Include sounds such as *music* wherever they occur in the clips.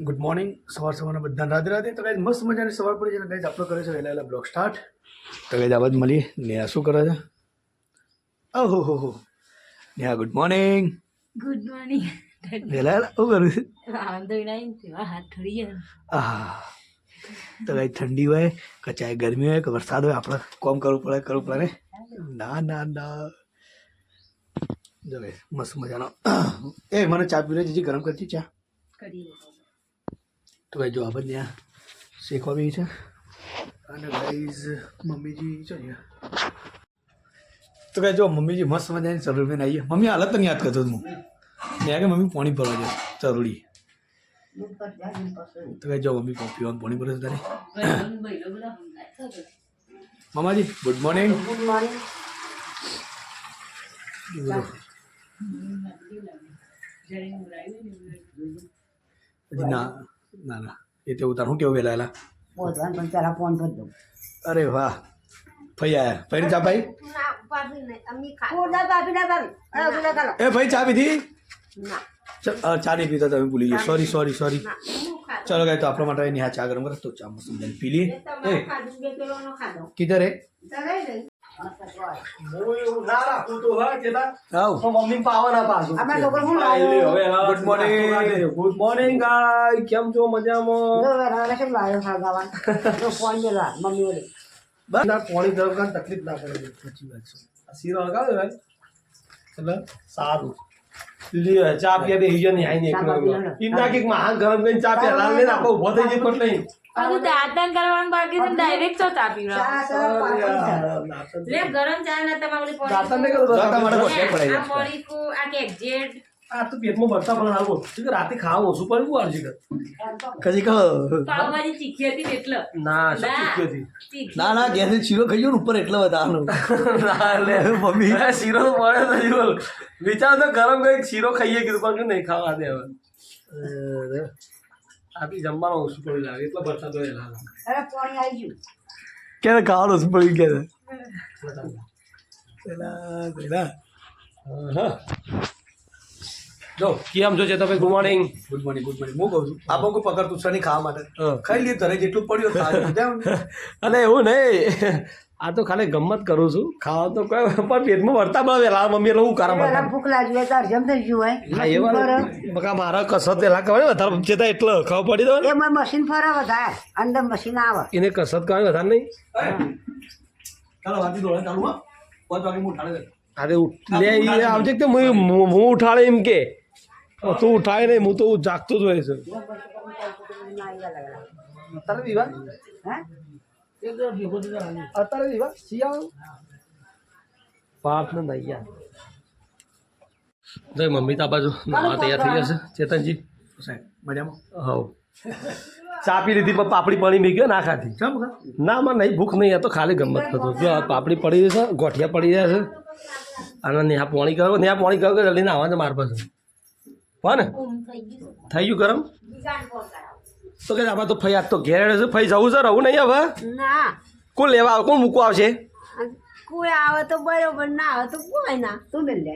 Good morning સવાર સવારના બધા રાધે રાધે. તો ગાઈઝ મસ્ત મજાની સવાર પડી છે ને આપણે કરે છે વહેલા વહેલા બ્લોગ સ્ટાર્ટ તો ગાઈઝ આવાજ મળી નેહા શું કરે છે? ઓહો હો હો Neha good morning good morning વહેલા વહેલા શું કરું છું? હાથ જાય તો ગાઈઝ ઠંડી હોય કે ચાહે ગરમી હોય કે વરસાદ હોય આપણે કોમ કરવું પડે કરવું પડે ના? ના ના જો મસ્ત મજાનો. એ મને ચા પી જીજી ગરમ કરતી ચા. કરીએ. તો ભાઈ જો આ ત્યાં શેકવા બી છે. અને ગાઈઝ મમ્મીજી છે ને તો કહે જો મમ્મીજી મસ્ત મજાની ચરુડી આવીએ. મમ્મી હાલત તને યાદ કરતો હું મેં કે મમ્મી પાણી ભરવા જાય ચરુડી તો કહે જો મમ્મી પીવાનું પાણી ભરે તારે. મામાજી ગુડ મોર્નિંગ ગુડ મોર્નિંગ પછી ના ના ના. એ તો ઉતાર. હું કેવું વહેલા બોધવાન પણ પેલા ફોન કરી દઉં અરે વાહ. ભાઈ આયા. ભાઈ ચા ભાઈ? એ ભાઈ ચા પીધી? ચ- નહીં પીતા તમે ભૂલી ગયો. સોરી સોરી સોરી ચલો ગાય તો આપણા માટે નેહા ચા ગરમ કરે. તો ચા મસ્ત પી લઈએ કિધર હે ગુડ મોર્નિંગ ગુડ મોર્નિંગ ગાય કેમ છો? મજામાં? કેમ લાવ્યો ખાગાવાન તો મમ્મી ઓલી. ના પાણી તકલીફ ના પડે. સાચી વાત છે. સારું. લ્યો ચા પીએ બે હિજનની આઈને એક ચા પીએ ને. એમ ના કે મહાન ગરમ કરીને ચા પીએ લાલ લઈને આપણે ઊભો થઈ જઈએ પણ નહીં. હજુ દાંતન કરવાનું બાકી છે ડાયરેક્ટ ચો ચા છે. લે ગરમ ચા ના તમારે દાંતણ ને કરું લે, બોટલે પડાઈ આ પોણીકું, આ કેકજેટ. આ તો પેટમાં ભરતા પણ આવો. શું કે રાતે ખાવા? ઓછું પડ્યું શું આવશે કે કદી કહો? પાવભાજી ચીખી હતી એટલે. ના શું ના. હતી? ના ના ગેસ શીરો ખાઈ ગયો ને ઉપર એટલો વધારનો ના લે મમ્મી આ શીરો તો મળે નહીં બોલ. વિચાર તો ગરમ કઈ શીરો ખાઈએ કીધું પણ કે નહીં ખાવા દે હવે. આપી બી જમવાનું ઓછું પડ્યું લાગે એટલો ભરતા તો એ લાગે. અરે પાણી આવી ગયું. ક્યારે ખાવાનું ઓછું પડી ગયા પેલા પેલા. જો કેમ છો Chetanbhai good morning good morning good morning હું કહું છું આપો કોઈ પકડ તું શનિ ખાવા માટે. ખાઈ લે ઘરે જેટલું પડ્યું ખાવા અને *laughs* એવું નહીં. *laughs* આ તો ખાલી ગમત કરું છું. ખાવા તો કઈ પણ પેટમાં વર્તા બળે વેલા મમ્મી એટલે હું કારા પેલા ભૂખ લાગી હોય તાર અર્જમ થઈ ગયું હા એ વાત બકા મારા કસરત વેલા કરે વધારે ચેતા એટલે ખબર પડી દો ને. એમાં મશીન ફરે વધારે અંદર મશીન આવે. એને કસરત કરવાની વધારે નહીં. ચાલો વાતી દો ચાલુ હા. પાંચ વાગે હું ઉઠાડે. અરે લે આવજે કે હું ઉઠાડે એમ કે. તું ઉઠાય નહીં હું તો જાગતો જ હોય છે. હે? જય મમ્મી તા બાજુ નાવા તૈયાર થઈ ગયા છે ચેતનજી? સાહેબ મજામાં? હવ. ચા પી લીધી પણ પાપડી પાણી મેં ગયો ના ખાધી. ના માં નહીં ભૂખ નહીં આ તો ખાલી ગમત થતો જો આ પાપડી પડી છે ગોઠિયા પડી રહ્યા છે. અને નેહા પોણી કરો નેહા પોણી કરો કે જલ્દી ના આવવા છે મારા પાસે. હો ને થઈ ગયું ગરમ? તો કે આમાં તો ફઈ આજ તો ઘેર છે ફઈ જવું છે રહું નહીં હવે. ના. કોણ લેવા આવે કોણ મૂકવા આવશે? કોઈ આવે તો બરોબર ના આવે તો કોઈ ના તું લે.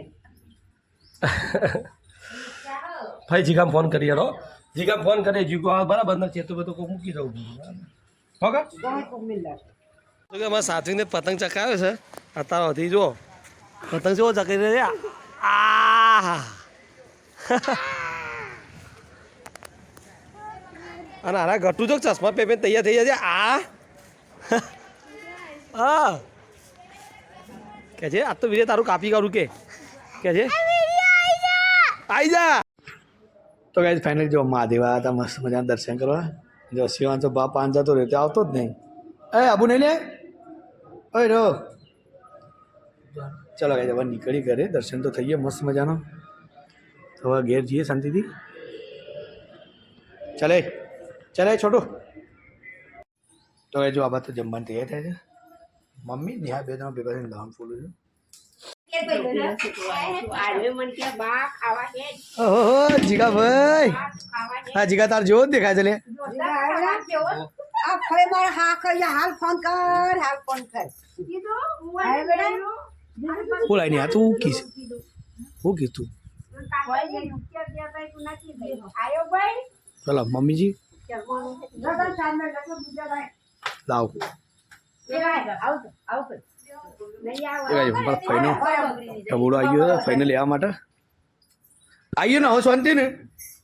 ફઈ જીગામ ફોન કરી હેડો જીગામ ફોન કરીએ જીગો આવે બરાબર ને તો બધું કોઈ મૂકી જવું હો તો કે અમારા સાધવીને પતંગ ચકાવ્યો છે. અત્યારે સુધી જો પતંગ જેવો ચકાવી રહ્યા. આ અને આના ઘટું જો ચશ્મા પે તૈયાર થઈ જશે આ. હા કે છે, આ તો વિજય તારું કાપી કરું કે. કે છે? આઈ જા. તો ગાઈઝ ફાઇનલી જો મહાદેવ આવ્યા હતા, મસ્ત મજાના દર્શન કરવા. જો શિવાંશો બાપ પાન જતો રહ્યો તે આવતો જ નહીં. એ, આબુ નહીં લે? ઓય રો ચલો ગાઈઝ હવે નીકળી ઘરે. દર્શન તો થઈ ગયા, મસ્ત મજાનો. તો હવે ઘેર જઈએ શાંતિથી ચાલે ચાલે છોટું તો એ જો આ બાદ તો જમવાનું તૈયાર થાય છે મમ્મી નેહા બે ત્રણ ભેગા થઈને દાણ ફૂલું છે જીગા ભાઈ હા જીગા તાર જેવો જ દેખાય છે લે બોલાય નહીં આ તું હું કીશ હું કીધું ચલો મમ્મીજી? લાવ. માટે. ને હવે શાંતિ ને?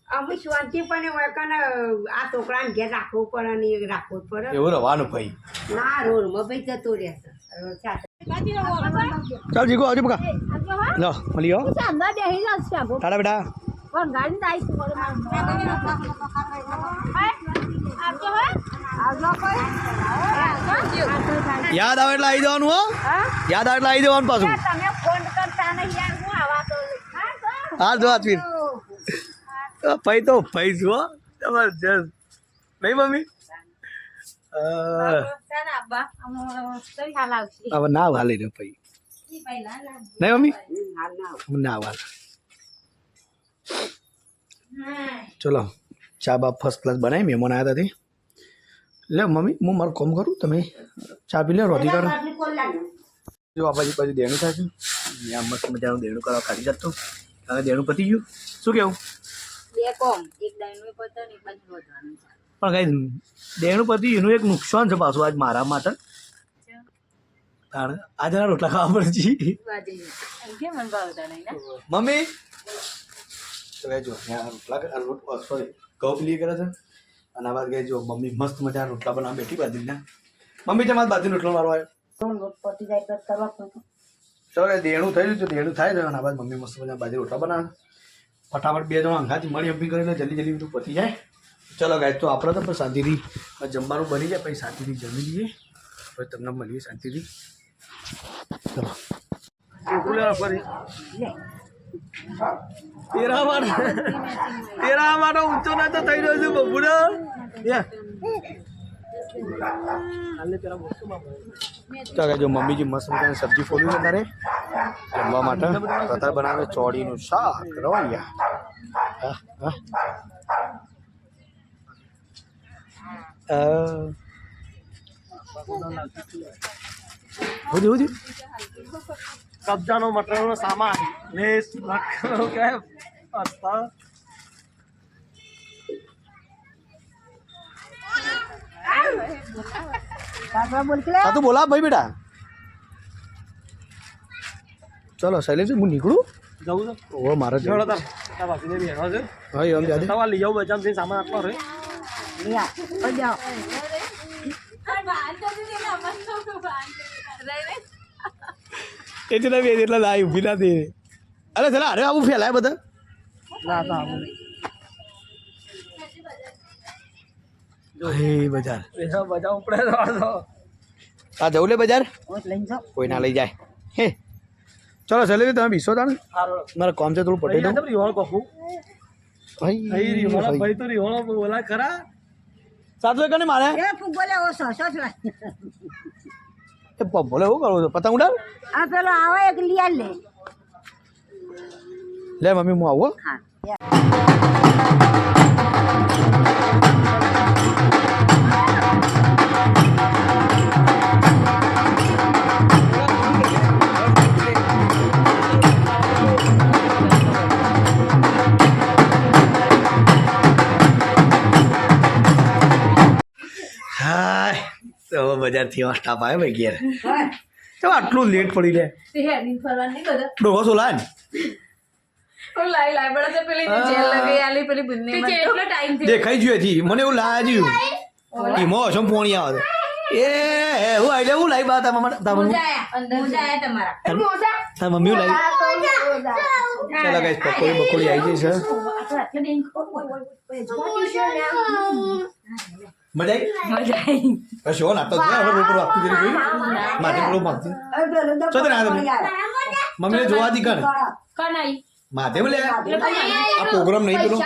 અમે શાંતિ પણ આ છોકરાને ઘેર રાખવું પડે ને રાખવું પડે. એવું રવાનું ભાઈ. ના રોડમાં ભાઈ જતો રહેશે. રોડ. ચાલ જીગો આવજો બકા. લો મળી ગયો તારા બેટા. યાદ આવે એટલે આવી જવાનું હો. યાદ આવે એટલે આવી જવાનું પાછું. હા જો આત્મીર ભાઈ તો ભાઈ છો જબરજસ્ત નહીં મમ્મી? હવે ના વાલી રે ભાઈ. નહીં મમ્મી? હાલ ના. ના ચલો ચા બા ફર્સ્ટ ક્લાસ બનાવી મહેમાન આવ્યા હતા. લે મમ્મી હું મારું કામ કરું તમે ચા પી લે રોટી કરો આટલી કોલ લાગે. જો આ બાજુ બાજુ દેણું થાય છે. ત્યાં મસ્ત મજાનું દેણું કરવા કાઢી જતો હવે દેણું પતી ગયું. શું કેવું? બે કોમ એક ડાઈનો પતો ને એક બાજુ વધવાનું છે. પણ કઈ દેણું પતિ એનું એક નુકસાન છે પાછું આજ મારા માટે. આજે ના રોટલા ખાવા નહીં. ને મમ્મી! જો ત્યાં રોટલા સોરી ઘઉં પીલી કરે છે. અને આ બાદ કહે જો મમ્મી મસ્ત મજા રોટલા બનાવવા બેઠી બાજરીના. મમ્મી તમારે બાજરી રોટલો મારો આવ્યો? લોટ પતી જાય તો કરવા પડે. ચલો દેણું થઈ રહ્યું છે દેણું થાય છે. અને આ બાદ મમ્મી મસ્ત મજા બાજરી રોટલા બનાવે ફટાફટ બે જણા અંગાથી મળી અભી કરીને જલ્દી જલ્દી બધું પતી જાય. ચલો ગાય તો આપણે તો પણ શાંતિથી જમવાનું બની જાય પછી શાંતિથી જમી લઈએ. પછી તમને મળીએ શાંતિથી. ચલો. તેરા માટે તેરા માટે ઊંચો ના તો થઈ રહ્યો છે બબુડો. ચાલે જો મમ્મીજી મસ્ત મજાની સબ્જી ફોલી છે તારે. જમવા માટે. અત્યારે બનાવે ચોળીનું શાક. રવાયા હા હા. હોજી હોજી કબજાનો મટરનો સામાન. લેસ લખનો કે. હા તું બોલા ભાઈ બેટા. ચલો શૈલેષ હું નીકળું? જવું છે. ઓ મારે જવું હા એમ સવાલ લઈ જાઉં થઈને સામાન આપવા હો જાઓ. એટલે બે એટલા લાઈ ઊભી ના અરે ચલા અરે આવું ફેલાય બધા. ના તો આવું. હે બજાર. પૈસા બચાવ ઉપડે તો. આ જવું લે બજાર. કોઈ ના લઈ જાય. હે. ચલો ચલે તમે બીસો તાણ. મારા કોમ છે થોડું પટેલ ભાઈ તો રીહોળો બોલા ખરા. સાત વાગે ને મારે? એ ફૂગ બોલે ઓ સો સો સો. એ પ- બોલે એવું કરું છું? પતંગ ઉડાવ આ પેલો આવે એક લિયા લે. લે મમ્મી હું આવું હો. બજારથી એવા સ્ટાફ આવે ભાઈ ઘેર. હોય. તો આટલું લેટ પડી લે ડોહો સોલા લાય પણ લાઈ લાઈ બડા તો પેલી જેલ લગી આલી પેલી બુન્ને માં એટલો ટાઈમથી દેખાઈ ગયું હતી મને એવું લાગ્યું એમાં હશો પોણી આવે? એ હે, હું આઈ લે હું લાઈ બા મોજા. તમારા મમ્મી લાઈ ચાલો ગાઈસ પકોડી બકોડી આવી છે. મજા આવી મજા આવી બસ શો નાતો જ હવે રોકડો આપતું જરી જોઈ માથે પેલો માગતી તો ચો આ તમે? મમ્મીને જોવા દી કણ કનાઈ માથે લે આ પ્રોગ્રામ નહીં પેલો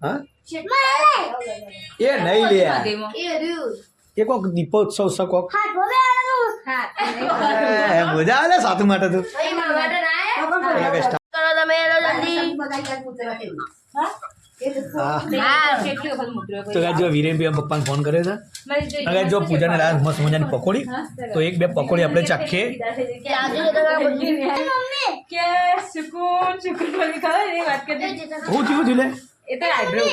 હા એ નહીં લે એ કોક દીપોત્સવ છે કોક એ, મજા આવે લે સાતુ માટે તું પેલા કઈ તો જો વિરેન ભાઈ પપ્પાને ફોન કર્યો છે. અગર જો પૂજાને લાયા મસ્ત મજાની પકોડી તો એક બે પકોડી આપણે ચાખીએ. હું થયું થયું લે. એ તો આઈબ્રો.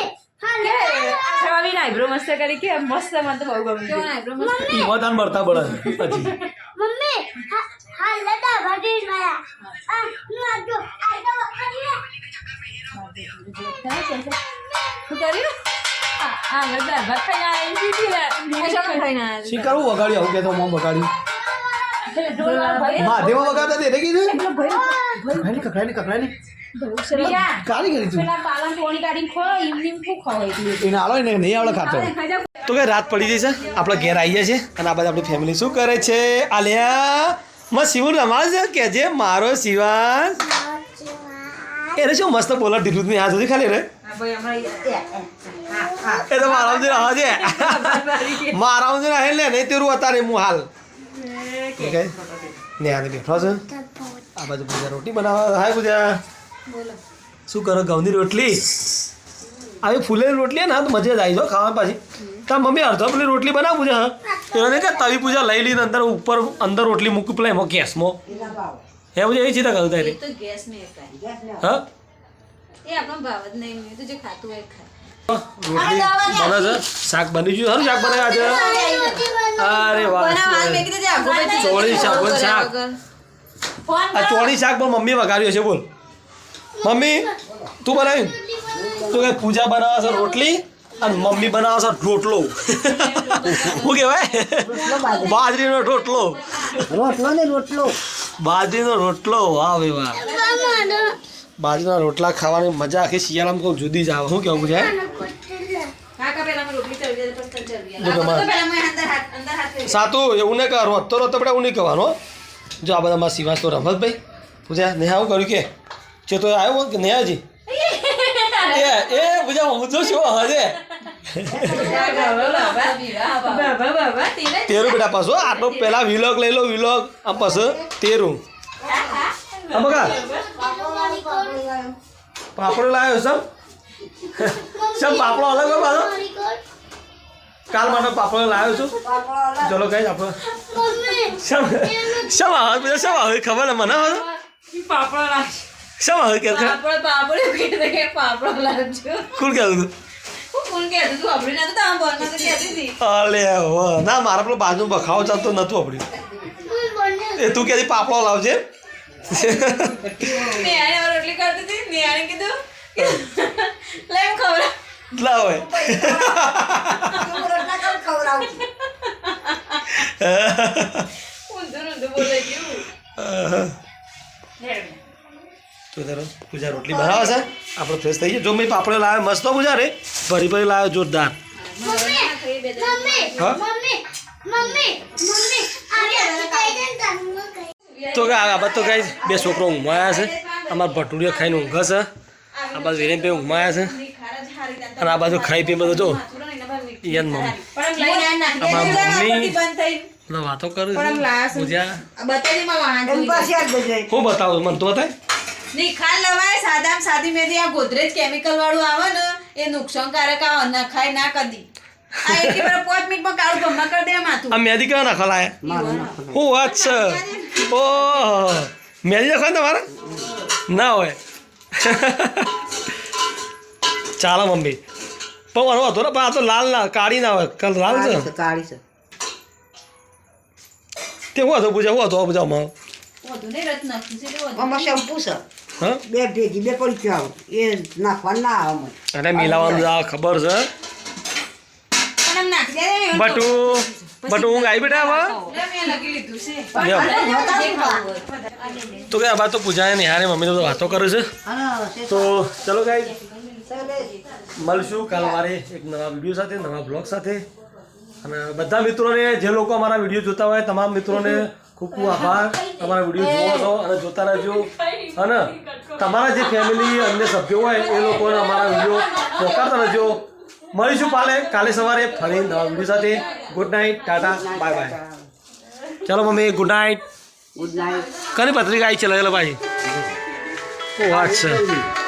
આઈબ્રો મસ્ત કરી કે મસ્ત મને તો બહુ ગમ્યું આઈબ્રો મસ્ત મળતા મમ્મી હા હા લતા ભાટી માયા આ હું આજો આજો કરીએ શું કર્યું આ- આ બધા ભાત ખાઈને આવીને સીધી લે. શું ખાઈને આવ્યા? શી કરવું વગાડ્યું આવું કે તો મોમ વગાડ્યું ઢોલ વાળો વગાડતા તે કીધું? પેલો ને કકડાય ને કકડાય ને. કાલી કરી તું? કે રાત પડી જશે છે આપણે ઘેર જાય છે અને આ બધા આપણી ફેમિલી શું કરે છે? આલિયા માં શિવન રમાજ કે જે મારો શિવાન એને શું મસ્ત બોલા ઢીલું નહીં આ સુધી ખાલી રે? હા એ તો મારા સુધી હા છે. *laughs* મારા સુધી રહે લે નહીં તેરું અત્યારે હું હાલ. ને આને બેઠો છે આ બાજુ પૂજા રોટી બનાવવા હાય પૂજા. શું કરો ઘઉંની રોટલી? આવી ફૂલેલી રોટલી ને તો મજા જ આવી જાઓ ખાવા પાછી. તાર મમ્મી અડધો પેલી રોટલી બનાવ પૂજા હા. એને કે તવી પૂજા લઈ લઈને અંદર ઉપર અંદર રોટલી મૂકી પેલા એમાં ગેસમાં હે પૂજા એવી ચિંતા કરું એ તારી. તો ગેસ મેં એકાય. હા? એ આપણો ભાવ જ નહીં મેં તો જે ખાતું હોય એ ખાય રોટલી બને છે? શાક બની ગયું સારું શાક બનાવ્યા આજે? અરે વાહ ચોળી શાક શાક. આ ચોળી શાક પણ મમ્મી વઘાર્યું છે બોલ. મમ્મી તું બનાવ્યું તું કઈ પૂજા બનાવે છે રોટલી? અને મમ્મી બનાવે છે રોટલો શું કહેવાય? બાજરીનો રોટલો રોટલો ને રોટલો. બાજરીનો રોટલો વાહ ભાઈ વાહ બાજરીના રોટલા ખાવાની મજા આખી શિયાળામાં કહું જુદી જ આવે. શું કેવું છે? જો. સાતું એવું નહીં કરો. રોતો તો પડે એવું નહીં કહેવાનું હો. જો આ બધા મારા સિવાસ તો રમતભાઈ. પૂજા નેહા શું કર્યું કે? છે તો આવ્યો કે નેહાજી? *laughs* એ એ પૂજા હું તો શું હજે. *laughs* *laughs* જ તેરું બેટા પાછો આટલો પેલા વિલોગ લઈ લો વિલોગ આમ પાછો તેરું. આ બગા પાપડો લાવ્યો સમ સમ પાપડો અલગ હોય પાછો. કાલ માટે પાપડો લાવ્યો છું. ચલો કઈ આપણો શમ શમ આવે બીજા શમ આવે ખબર ને મને હવે પાપડો લાવ શમ આવે કે પાપડ પાપડો કે પાપડો લાવજો. કુલ હું કોણ કહેતું તું આપણે નતું તો બોલમાં *laughs* તો કહેતી હતી. અલે હો ના મારા પેલો બાજુ બખાવો ચાલતો નતું આપડ્યું એ તું કહેતી પાપડો લાવજે? *laughs* રોટલી કરતી હતી કીધું રોટલા *laughs* કેમ ઊંધું ઊંધું બોલે ગયું. તો તારો પૂજા રોટલી બનાવે છે? આપણે ફ્રેશ થઈ જાય જો મેં પાપડો લાવ્યો મસ્ત પૂજા રે. ભરી ભરી લાવ્યો જોરદાર. તો કે આ બાદ તો કઈ બે છોકરો ઊંઘવાયા છે. અમારા ભટુડીઓ ખાઈને ઊંઘે છે. આ બાજુ વિરેન ભાઈ ઊંઘવાયા છે. અને આ બાજુ ખાઈ પી બધું જો. ઈયન મમ્મી. અમાર મમ્મી. વાતો કરું. પૂજા. હું બતાવું મને તો બતાય. નિખાલ લવાય સાદામ સાદી મેદી આ ગોદરેજ કેમિકલ વાળું આવે ને એ નુકસાનકારક આવે નખાય ના કદી. આ એક પેલા પાંચ મિનિટમાં કાળું ભમા કરી દે માથું. આ મેદી કેવા નાખવા હું વાત છે. ઓહ. મેદી તમારે? ના હોય. ચાલો મમ્મી. પણ મારો હતો ને પણ આ તો લાલ ના કાળી ના હોય. કાલ લાલ છે કાળી છે. તે હું હતો પૂજા હું હતો પૂજા એટલે શેમ્પુ છે. બે ભેગી બે પડી આવે. એ નાખવા ના આવે અરે મિલાવાનું આ ખબર છે. બટુ બટુ ઊંઘ આવી બેટા હવે? તો. કે આ તો પૂજા નિહારે મમ્મી તો વાતો કરે છે. તો ચલો ગાઈ મળશું કાલ મારે એક નવા વીડિયો સાથે નવા બ્લોગ સાથે. અને બધા મિત્રોને જે લોકો અમારા વીડિયો જોતા હોય તમામ મિત્રોને ખૂબ ખૂબ આભાર. તમારા વીડિયો જોવો છો અને જોતા રહેજો. અને તમારા જે ફેમિલી અન્ય સભ્યો હોય એ લોકોને અમારા વીડિયો પહોંચાડતા રહેજો. મળીશું કાલે. કાલે સવારે ફરી નવા વીડિયો સાથે. Good night tata bye bye ચલો mummy good night good night કની પત્રિકા આવી છે? લગેલો ભાઈ. ઓ વાત છે?